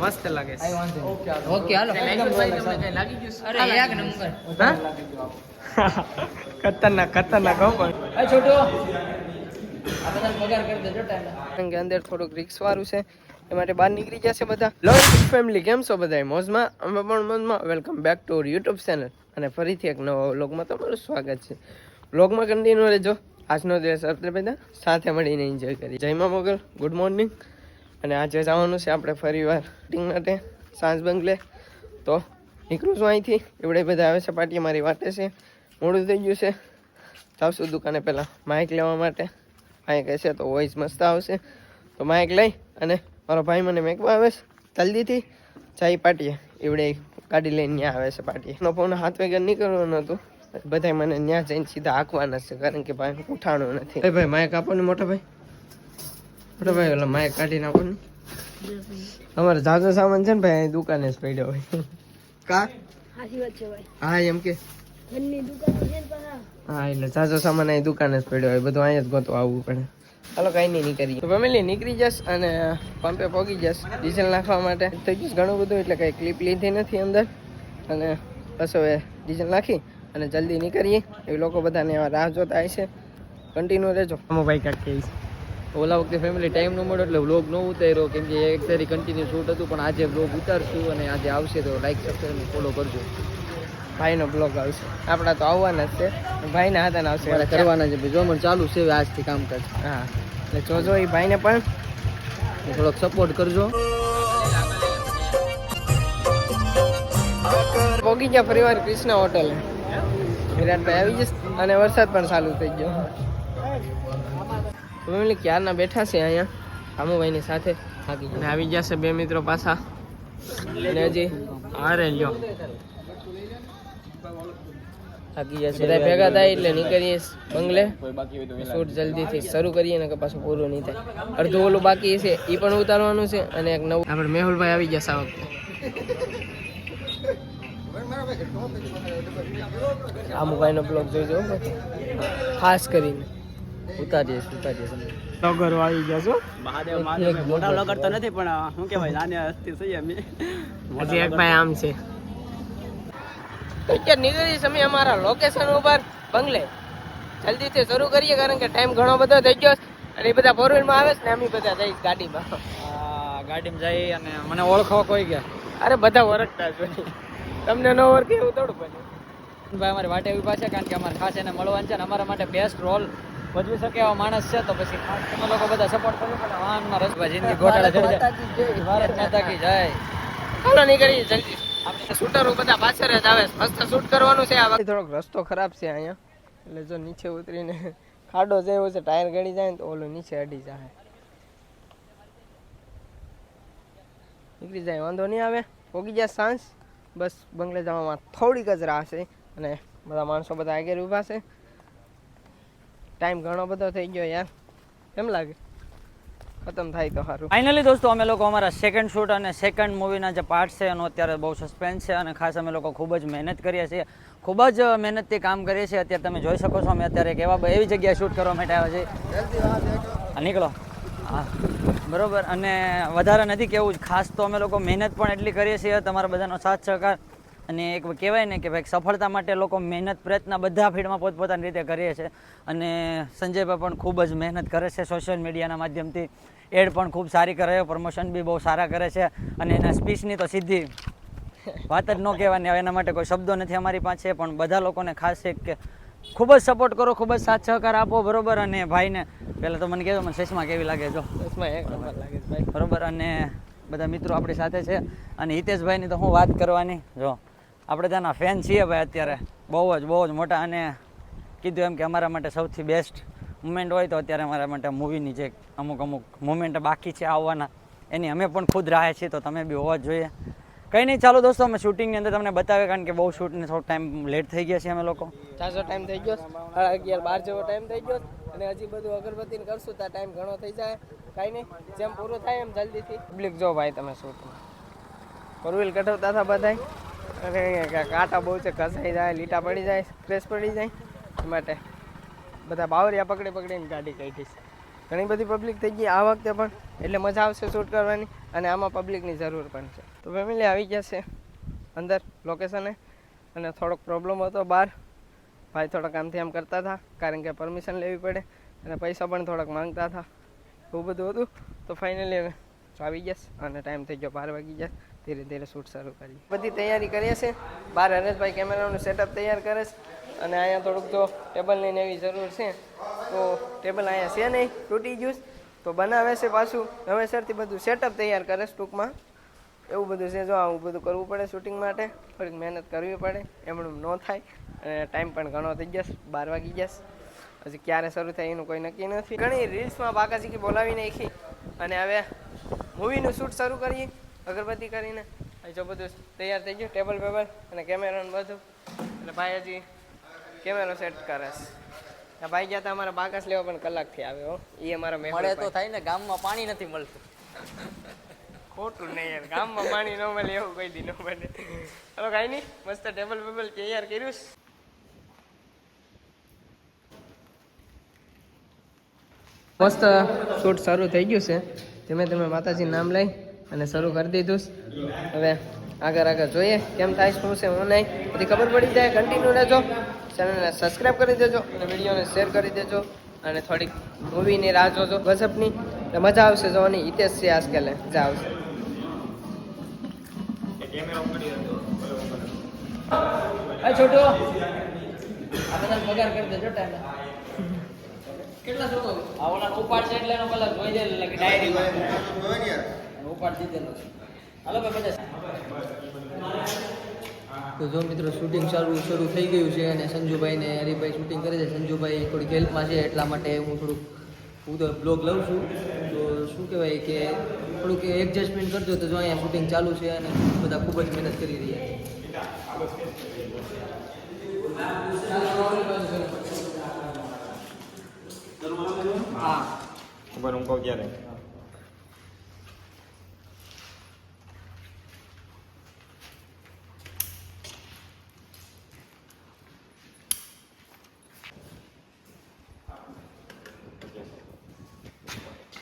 મસ્ત લાગે છે. ઓકે હાલો. અરે એક નંબર. હા? ખતરનાક ખતરનાક હો પણ. આ છોટો. આ બધા પગાર કરી દેજો ટાઈમ. કે અંદર થોડુંક રિક્સ વાળું છે. એ માટે બહાર નીકળી જશે બધા. લવ ફેમિલી કેમ છો બધા મોજમાં? અમે પણ મોજમાં. Welcome back to YouTube channel અને ફરીથી એક નવો વ્લોગમાં તમારું સ્વાગત છે. વ્લોગમાં કન્ટિન્યુ રહેજો. આજનો દિવસ આપણે બધા સાથે મળીને એન્જોય કરીએ. જય મા મોગલ. ગુડ મોર્નિંગ અને આજે જવાનું છે આપણે ફરીવાર શૂટિંગ માટે સાંજ બંગલે. તો નીકળું છું અહીંથી. એવડે બધા આવે છે, પાર્ટી મારી વાટે છે. મોડું થઈ ગયું છે. જાવશું દુકાને પહેલાં માઇક લેવા માટે. માઇક હશે તો વોઇસ મસ્ત આવશે. તો માઇક લઈ અને મારો ભાઈ મને મેકવા આવે છે. જલ્દીથી જાય પાટીએ. એવડે ગાડી લઈને ત્યાં આવે છે પાટીએ. એનો ફોન હાથ વગર નીકળવાનું હતું. બધા મને ત્યાં જઈને સીધા આંકવાના છે, કારણ કે ભાઈ ઉઠાણું નથી. ભાઈ માઇક આપો ને મોટા ભાઈ. મોટા ભાઈ ઓલા માઇક કાઢી નાખો ને. અમારે જાજો સામાન છે ને ભાઈ અહીં દુકાને જ પડ્યો હોય. કા? છે હા એમ કે. છે હા એટલે જાજો સામાન અહીં દુકાને જ પડ્યો હોય. બધું અહીંયા જ ગોતો આવવું પડે. ચાલો કઈ નહીં નીકળી ફેમિલી નીકળી જશ અને પંપે પહોંચી જશ ડીઝલ નાખવા માટે. થઈ જશ ઘણું બધું એટલે કઈ ક્લિપ લીધી નથી અંદર. અને બસ હવે ડીઝલ નાખી અને જલ્દી નીકળીએ. એ લોકો બધાને એવા રાહ જોતા હશે કન્ટિન્યુ રહેજો. અમો ભાઈ કાંક કહીશ ઓલા વખતે ફેમિલી ટાઈમ ન મળ્યો એટલે વ્લોગ ન ઉતાર્યો. કેમ કે એક તારી કન્ટિન્યુ શૂટ હતું પણ આજે વ્લોગ ઉતારશું અને આજે આવશે તો લાઈક સબસ્ક્રાઈબ ફોલો કરજો. ભાઈનો બ્લોગ આવશે. આપણા તો આવવાના જ છે. ભાઈના હાથે આવશે. એટલે કરવાના છે જો મને ચાલુ છે આજથી કામ કામકાજ. હા. એટલે જોજો એ ભાઈને પણ. થોડોક સપોર્ટ કરજો. પોગી ગયા ફરીવાર કૃષ્ણ હોટલ વિરાટભાઈ આવી જશે. અને વરસાદ પણ ચાલુ થઈ ગયો. ફેમિલી ક્યારના બેઠા છે અહીંયા કામુભાઈની સાથે. અને આવી ગયા છે બે મિત્રો પાછા. અને હજી હારે લ્યો થાકી જશે બધા ભેગા થાય એટલે નીકળીએ બંગલે. શૂટ જલ્દીથી શરૂ કરીએ ને કે પાછું પૂરું નહીં થાય. અડધું ઓલું બાકી છે એ પણ ઉતારવાનું છે, અને એક નવું. આપણે મેહુલભાઈ આવી છે આ વખતે. આમુભાઈનો બ્લોગ જોઈજો ખાસ કરીને. ઉતારીએ ઉતારીએ લગર આવી ગયા છો? મોટા લગર તો નથી પણ શું કહેવાય નાની હસ્તી છીએ અમે હજી એક ભાઈ આમ છે. અત્યારે નીકળી સમય અમારા લોકેશન ઉપર બંગલે. જલ્દીથી શરૂ કરીએ કારણ કે ટાઈમ ઘણો બધો થઈ ગયો અને એ બધા ફોરમાં આવે છે ને અમે બધા જઈશ ગાડીમાં. ગાડીમાં જઈ અને મને ઓળખવા કોઈ ગયા. અરે બધા ઓળખતા છે તમને ન ઓળખે એવું થોડું બને ભાઈ અમારી વાટે ઊભા છે કારણ કે અમારે ખાસ એને મળવાનું છે અને અમારા માટે બેસ્ટ રોલ ભજવી શકે એવા માણસ છે તો પછી તમે લોકો બધા સપોર્ટ કરવો પડે વાહનમાં રસભાઈ જિંદગી ગોટાળા ચડી જાય. ભારત માતા કી જય. ચાલો નીકળી જલ્દી. આપણે શૂટરો બધા પાછળ જ આવે. મસ્ત શૂટ કરવાનું છે આ થોડોક રસ્તો ખરાબ છે અહીંયા. એટલે જો નીચે ઉતરીને ખાડો જેવો છે ટાયર ગળી જાય ને તો ઓલું નીચે અડી જાય. નીકળી જાય વાંધો નહીં આવે. પોગી જાય સાંજ. બસ બંગલે જવામાં થોડીક જ રાહ છે અને બધા માણસો બધા આગળ ઊભા છે. ટાઈમ ઘણો બધો થઈ ગયો યાર. કેમ લાગે? ખતમ થાય તો સારું ફાઇનલી દોસ્તો, અમે લોકો અમારા સેકન્ડ શૂટ અને સેકન્ડ મૂવીના જે પાર્ટ છે એનો અત્યારે બહુ સસ્પેન્સ છે અને ખાસ અમે લોકો ખૂબ જ મહેનત કરીએ છીએ. ખૂબ જ મહેનતથી કામ કરીએ છીએ. અત્યારે તમે જોઈ શકો છો, અમે અત્યારે એક એવા એવી જગ્યાએ શૂટ કરવા માટે આવ્યા છીએ નીકળો. હા, બરોબર. અને વધારે નથી કેવું જ. ખાસ તો અમે લોકો મહેનત પણ એટલી કરીએ છીએ. તમારા બધાનો સાથ સહકાર. અને એક કહેવાય ને કે ભાઈ સફળતા માટે લોકો મહેનત પ્રયત્ન બધા ફિલ્ડમાં પોતપોતાની રીતે કરીએ છે. અને સંજયભાઈ પણ ખૂબ જ મહેનત કરે છે સોશિયલ મીડિયાના માધ્યમથી. એડ પણ ખૂબ સારી કરે છે પ્રમોશન બી બહુ સારા કરે છે અને એના સ્પીચની તો સીધી વાત જ ન કહેવાની હવે એના માટે કોઈ શબ્દો નથી અમારી પાસે પણ બધા લોકોને ખાસ છે કે ખૂબ જ સપોર્ટ કરો ખૂબ જ સાથ સહકાર આપો બરોબર? અને ભાઈને પહેલાં તો મને કહેજો મને ચશ્મા કેવી લાગે જો? બસમાં એક નંબર લાગે છે ભાઈ. બરોબર? અને બધા મિત્રો આપણી સાથે છે. અને હિતેશભાઈની તો હું વાત કરવાની જો. આપણે તેના ફેન છીએ ભાઈ અત્યારે. બહુ જ બહુ જ મોટા અને કીધું એમ કે અમારા માટે સૌથી બેસ્ટ મુમેન્ટ હોય તો અત્યારે અમારા માટે મૂવીની જે અમુક અમુક મુમેન્ટ બાકી છે આવવાના. એની અમે પણ ખુદ રાહે છીએ તો તમે બી હોવા જ જોઈએ. કંઈ નહીં ચાલો દોસ્તો અમે શૂટિંગની અંદર તમને બતાવે કારણ કે બહુ શૂટને થોડો ટાઈમ લેટ થઈ ગયા છે અમે લોકો. ચારસો ટાઈમ થઈ ગયો. અગિયાર બાર જેવો ટાઈમ થઈ ગયો. અને હજી બધું અગરબત્તીને કરશું ત્યાં ટાઈમ ઘણો થઈ જાય. કાંઈ નહીં જેમ પૂરું થાય એમ જલ્દીથી. પબ્લિક જો ભાઈ તમે શૂટમાં ફોર વ્હીલ કઢાવતા હતા બધા કા- કાંટા બહુ છે, ઘસાઈ જાય, લીટા પડી જાય ક્રેશ પડી જાય માટે બધા બાવરિયા પકડી પકડીને ગાડી કાઢી છે. ઘણી બધી પબ્લિક થઈ ગઈ આ વખતે પણ, એટલે મજા આવશે શૂટ કરવાની અને આમાં પબ્લિકની જરૂર પણ છે. તો ફેમિલી આવી ગયા છે અંદર લોકેશને અને થોડોક પ્રોબ્લેમ હતો બહાર. ભાઈ થોડાક આમથી આમ કરતા હતા, કારણ કે પરમિશન લેવી પડે અને પૈસા પણ થોડાક માંગતા હતા. એવું બધું હતું. તો ફાઇનલી હવે આવી ગયા અને ટાઈમ થઈ ગયો બાર વાગી જશે ધીરે ધીરે શૂટ શરૂ કરીએ. બધી તૈયારી કરીએ છે બહાર હરેશભાઈ કેમેરાનું સેટઅપ તૈયાર કરે છે. અને અહીંયા થોડુંક જો ટેબલની ને એવી જરૂર છે, તો ટેબલ અહીંયા છે નહીં, તૂટી ગયું તો બનાવે છે પાછું. નવેસરથી બધું સેટઅપ તૈયાર કરે છે ટૂંકમાં. એવું બધું છે, જો આવું બધું કરવું પડે શૂટિંગ માટે. થોડીક મહેનત કરવી પડે. એમનું ન થાય. અને ટાઈમ પણ ઘણો થઈ જશે. બાર વાગી જશે. હજી ક્યારે શરૂ થાય એનું કોઈ નક્કી નથી. ઘણી રીલ્સમાં બાકાજીકી બોલાવી નાખી. અને હવે મૂવીનું શૂટ શરૂ કરીએ. અગરબત્તી કરીને. જો બધું તૈયાર થઈ ગયું ટેબલ પેબલ અને કેમેરા ને બધું. એટલે ભાઈ હજી કેમેરો સેટ કરે છે. ભાઈ ગયા હતા અમારા બાકસ લેવા પણ કલાકથી આવે હો. એ અમારા મળે તો થાય ને ગામમાં પાણી નથી મળતું. ખોટું નહીં યાર ગામમાં પાણી ન મળે એવું કોઈ દી ન બને હલો કાંઈ નહીં મસ્ત ટેબલ પેબલ તૈયાર કર્યું છે. મસ્ત શૂટ શરૂ થઈ ગયું છે. ધીમે ધીમે માતાજી નામ લઈ. અને શરૂ કરી દીધું હવે આગળ આગળ જોઈએ કેમ થાય શું છે હું નહીં. બધી ખબર પડી જાય કન્ટિન્યુ રહેજો. ચેનલને સબસ્ક્રાઈબ કરી દેજો અને વિડીયોને શેર કરી દેજો અને થોડીક મૂવીની રાહ જોજો એટલે મજા આવશે જોવાની હિતેશ છે આજકાલે મજા આવશે. આ છોટો. આ બધા પગાર કરી દેજો ટાઈમે કેટલા છોકરો એટલે એનો પેલા જોઈ જાય એટલે ડાયરી ઉપાડ દીધેલો છે. હાલો ભાઈ બધા તો જો મિત્રો શૂટિંગ ચાલુ શરૂ થઈ ગયું છે અને સંજુભાઈ ને હરિભાઈ શૂટિંગ કરે છે. સંજુભાઈ થોડીક હેલ્પમાં છે એટલા માટે હું થોડુંક હું તો બ્લોગ લઉં છું. તો શું કહેવાય કે થોડુંક એડજસ્ટમેન્ટ કરજો તો જો અહીંયા શૂટિંગ ચાલુ છે અને બધા ખૂબ જ મહેનત કરી રહ્યા છે. હું કહું ક્યારે?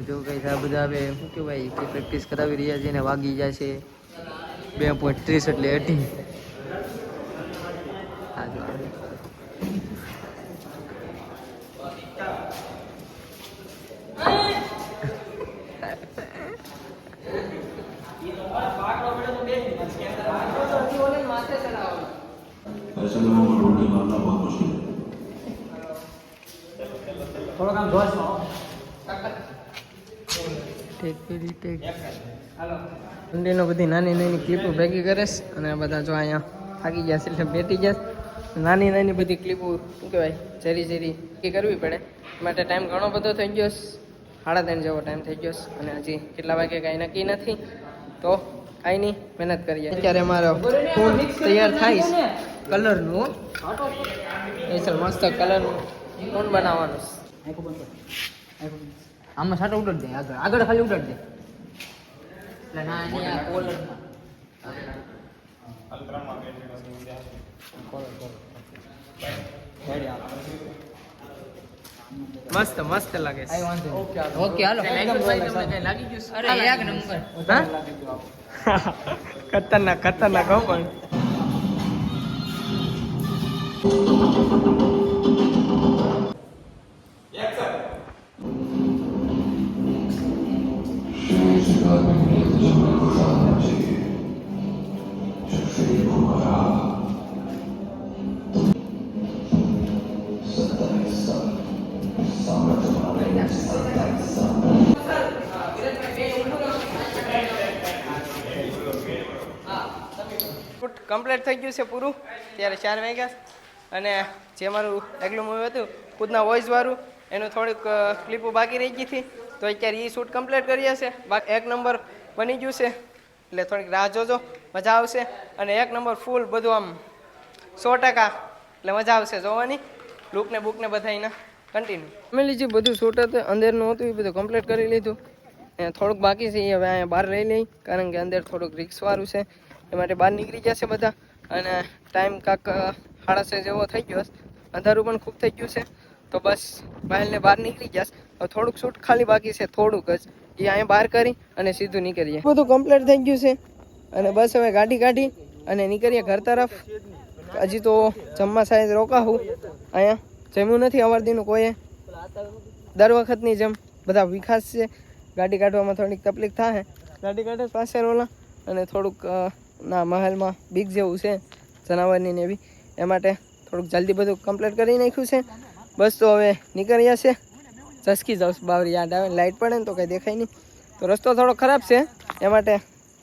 જો કઈ આ બધા હવે શું કહેવાય કે પ્રેક્ટિસ કરાવી રહ્યા છે ને વાગી જાય છે. બે પોઈન્ટ ત્રીસ એટલે અઢી હા જો. ऐसे ટેક પેલી ટેક ઠંડીનો બધી નાની નાની ક્લિપો ભેગી કરે છે અને બધા જો અહીંયા થાકી ગયા છે એટલે બેઠી ગયા નાની નાની બધી ક્લિપો શું કહેવાય, ઝેરી ઝેરી એ કરવી પડે. માટે ટાઈમ ઘણો બધો થઈ ગયો છે. સાડા ત્રણ જેવો ટાઈમ થઈ ગયો અને હજી કેટલા વાગે કાંઈ નક્કી નથી. તો કાંઈ નહીં, મહેનત કરીએ. અત્યારે મારો ફૂલ તૈયાર થાય કલરનું. એ મસ્ત કલરનું ફોન બનાવવાનું છે. આમાં સાટો ઉડાડ દે આગળ. આગળ ખાલી ઉડાડ દે. એટલે ના એની આ કોલરમાં. મસ્ત મસ્ત લાગે છે. ઓકે હાલો. અરે એક નંબર. હા? ખતરનાક ખતરનાક હો પણ. શૂટ કમ્પ્લીટ થઈ ગયું છે પૂરું. ત્યારે ચાર વાગ્યા. અને જે મારું એકલું મૂવી હતું, ખુદના વોઇસવાળું એનું થોડીક ક્લિપો બાકી રહી ગઈ હતી. તો અત્યારે એ શૂટ કમ્પ્લીટ કરી હશે. બાકી એક નંબર બની ગયું છે. એટલે થોડીક રાહ જોજો. મજા આવશે. અને એક નંબર ફૂલ બધું આમ સો ટકા. એટલે મજા આવશે જોવાની. લુકને બુકને બધાને કન્ટિન્યુ ફેમિલી જે બધું શૂટ હતું, અંદરનું હતું, એ બધું કમ્પ્લીટ કરી લીધું. થોડુંક બાકી છે, એ હવે અહીંયા બહાર લઈ લઈ. કારણ કે અંદર થોડુંક રિક્સવાળું છે. એ માટે બહાર નીકળી જશે બધા. અને ટાઈમ કાંક સાડા જેવો થઈ ગયો અંધારું પણ ખૂબ થઈ ગયું છે. તો બસ મહેલને બહાર નીકળી જશ હવે થોડુંક શૂટ ખાલી બાકી છે થોડુંક જ. એ અહીંયા બહાર કરી અને સીધું નીકળીએ. બધું કમ્પ્લીટ થઈ ગયું છે. અને બસ હવે ગાડી કાઢી અને નીકળીએ ઘર તરફ. હજી તો જમવા સાહેબ રોકાવું અહીંયા જમ્યું નથી અવારદીનું કોઈએ. દર વખતની જેમ બધા વિકાસ છે. ગાડી કાઢવામાં થોડીક તકલીફ થાય ગાડી કાઢે પાસે રોલા અને થોડુંક ના, મહેલમાં બીક જેવું છે જનાવરની ને એવી. એ માટે થોડુંક જલ્દી બધું કમ્પ્લીટ કરી નાખ્યું છે. બસ તો હવે નીકળ્યા છે ચસકી જાઉં બાવરી યાદ આવે લાઇટ પડે ને તો કંઈ દેખાય નહીં. તો રસ્તો થોડો ખરાબ છે, એ માટે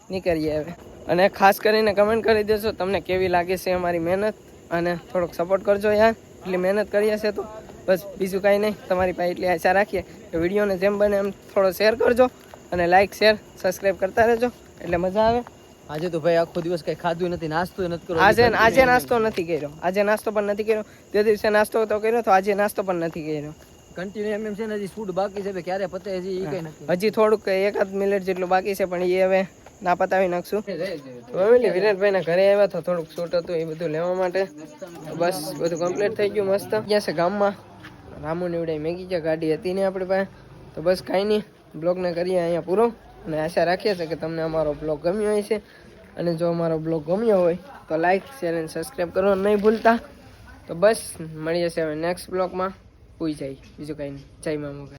નીકળીએ હવે. અને ખાસ કરીને કમેન્ટ કરી દેજો, તમને કેવી લાગે છે અમારી મહેનત? અને થોડોક સપોર્ટ કરજો યાર, એટલી મહેનત કરીએ છે તો બસ બીજું કાંઈ નહીં. તમારી પાસે એટલી આશા રાખીએ કે વિડીયોને જેમ બને એમ થોડો શેર કરજો અને લાઇક શેર સબસ્ક્રાઈબ કરતા રહેજો. એટલે મજા આવે. આજે તો ભાઈ આખો દિવસ કઈ ખાધું નથી નાસ્તો નથી કર્યો આજે આજે નાસ્તો નથી કર્યો. આજે નાસ્તો પણ નથી કર્યો. તે દિવસે નાસ્તો તો કર્યો તો આજે નાસ્તો પણ નથી કર્યો. કન્ટિન્યુ એમ એમ છે ને હજી શૂટ બાકી છે ક્યારે પતે હજી એ કઈ નથી. હજી થોડુંક એકાદ મિનિટ જેટલું બાકી છે પણ એ હવે ના પતાવી નાખશું. ફેમિલી વિરાટભાઈના ઘરે આવ્યા તો થોડુંક શૂટ હતું એ બધું લેવા માટે. બસ બધું કમ્પ્લીટ થઈ ગયું મસ્ત. ગયા છે ગામમાં. રામુ નીવડાઈ મેગી ગયા ગાડી હતી ને આપણી પાસે. તો બસ કાંઈ નહીં બ્લોગને કરીએ અહીંયા પૂરો. અને આશા રાખીએ છીએ કે તમને અમારો બ્લોગ ગમ્યો છે અને જો અમારો બ્લોગ ગમ્યો હોય તો લાઈક શેર અને સબસ્ક્રાઈબ કરવાનું નહીં ભૂલતા. તો બસ, મળીએ છીએ હવે નેક્સ્ટ બ્લોગમાં પૂઈ જાય, બીજું કાંઈ નહીં. જય મા મોગલ